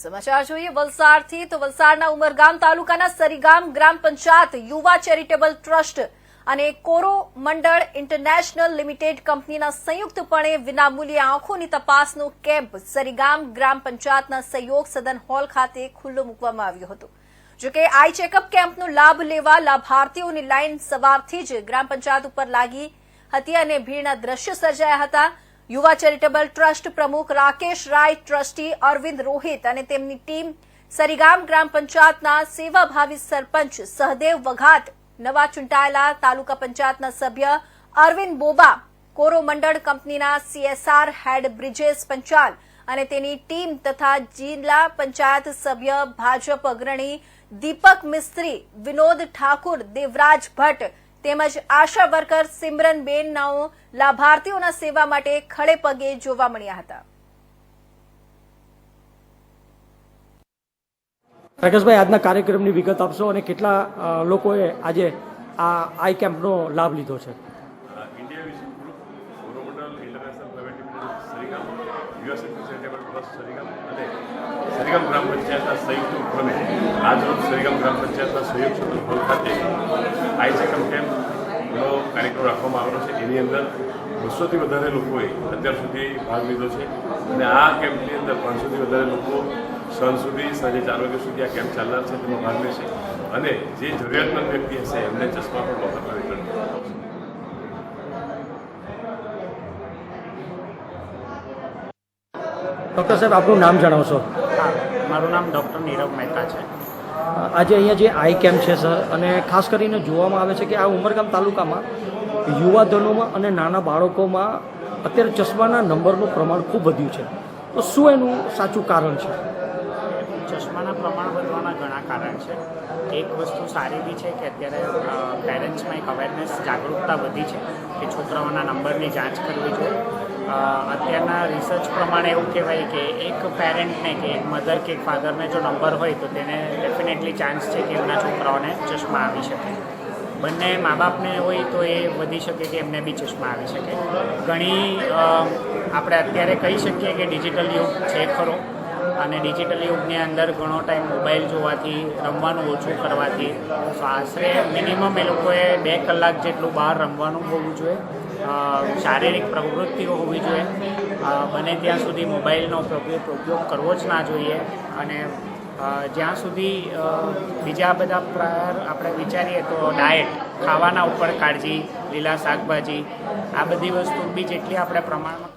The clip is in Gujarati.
સમાચાર જોઈએ, વલસાડથી તો વલસાડના ઉમરગામ તાલુકાના સરીગામ ગ્રામ પંચાયત યુવા ચેરિટેબલ ટ્રસ્ટ અને કોરો મંડળ ઇન્ટરનેશનલ લિમિટેડ કંપનીના સંયુક્તપણે વિનામૂલ્યે આંખોની તપાસનો કેમ્પ સરીગામ ગ્રામ પંચાયતના સહયોગ સદન હોલ ખાતે ખુલ્લો મૂકવામાં આવ્યો હતો. જોકે આઈ ચેકઅપ કેમ્પનો લાભ લેવા લાભાર્થીઓની લાઇન સવારથી જ ગ્રામ પંચાયત ઉપર લાગી હતી અને ભીડના દ્રશ્યો સર્જાયા હતા. યુવા ચેરિટેબલ ટ્રસ્ટ પ્રમુખ રાકેશ રાય, ટ્રસ્ટી અરવિંદ રોહિત અને તેમની ટીમ સરીગામ ગ્રામ પંચાયતના સેવાભાવી સરપંચ સહદેવ વઘાટ, નવા ચૂંટાયેલા તાલુકા પંચાયતના સભ્ય અરવિંદ બોબા કોરોમંડળ કંપનીના સીએસઆર હેડ બ્રિજેશ પંચાલ અને તેની ટીમ તથા જિલ્લા પંચાયત સભ્ય ભાજપ અગ્રણી દીપક મિસ્ત્રી વિનોદ ઠાકુર, દેવરાજ ભટ્ટ તેમજ આશા વર્કર સિમરનબેન નાઓ લાભાર્થીઓના સેવા માટે ખડે પગે જોવા મળ્યા હતા. પ્રકાશભાઈ આજના કાર્યક્રમની વિગત આપશો અને કેટલા લોકોએ આજે આ આઈ કેમ્પનો લાભ લીધો છે? સરીગામ ગ્રામ પંચાયતના સંયુક્ત ઉપક્રમે આજરોજ સરીગામ ગ્રામ પંચાયતના સંયુક્ત ઉપક્રમ ખાતે આઈ ચેકઅપ કેમ્પનો કાર્યક્રમ રાખવામાં આવેલો છે. એની અંદર બસોથી વધારે લોકોએ અત્યાર સુધી ભાગ લીધો છે. અને આ કેમ્પની અંદર પાંચસોથી વધારે લોકો સાંજ સુધી સાંજે ચાર વાગ્યા સુધી આ કેમ્પ ચાલનાર છે તેમાં ભાગ લેશે અને જે જરૂરિયાતમંદ વ્યક્તિ હશે એમને ચશ્મા પણ મફતમાં વિતરણ કરવામાં ડૉક્ટર સાહેબ આપનું નામ જણાવશો? હા મારું નામ ડૉક્ટર નીરવ મહેતા છે. આજે અહીંયા જે આઈ કેમ્પ છે, સર, અને ખાસ કરીને જોવામાં આવે છે કે આ ઉમરગામ તાલુકામાં યુવાધનોમાં અને નાના બાળકોમાં અત્યારે ચશ્માના નંબરનું પ્રમાણ ખૂબ વધ્યું છે. તો શું એનું સાચું કારણ છે? ચશ્માના પ્રમાણ વધવાના ઘણા કારણ છે. એક વસ્તુ સારી બી છે કે અત્યારે પેરેન્ટ્સમાં એક અવેરનેસ જાગૃતતા વધી છે કે છોકરાઓના નંબરની જાંચ કરવી જોઈએ. અત્યારના રિસર્ચ પ્રમાણે એવું કહેવાય કે એક પેરેન્ટને કે એક મધર કે ફાધરને જો નંબર હોય તો તેને ડેફિનેટલી ચાન્સ છે કે એમના છોકરાઓને ચશ્મા આવી શકે. બંને મા બાપને હોય તો એ વધી શકે કે એમને બી ચશ્મા આવી શકે. ઘણી આપણે અત્યારે કહી શકીએ કે ડિજિટલ યુગ છે ખરો. અને ડિજિટલ યુગની અંદર ઘણો ટાઈમ મોબાઈલ જોવાથી, રમવાનું ઓછું કરવાથી આશરે મિનિમમ એ લોકોએ બે કલાક જેટલું બહાર રમવાનું હોવું જોઈએ. શારીરિક પ્રવૃત્તિઓ હોવી જોઈએ. બને ત્યાં સુધી મોબાઈલનો ઉપયોગ કરવો જ ના જોઈએ. અને જ્યાં સુધી બીજા બધા પ્રકાર આપણે વિચારીએ તો ડાયટ, ખાવાના ઉપર કાળજી, લીલા શાકભાજી, આ બધી વસ્તુ બી જેટલી આપણે પ્રમાણમાં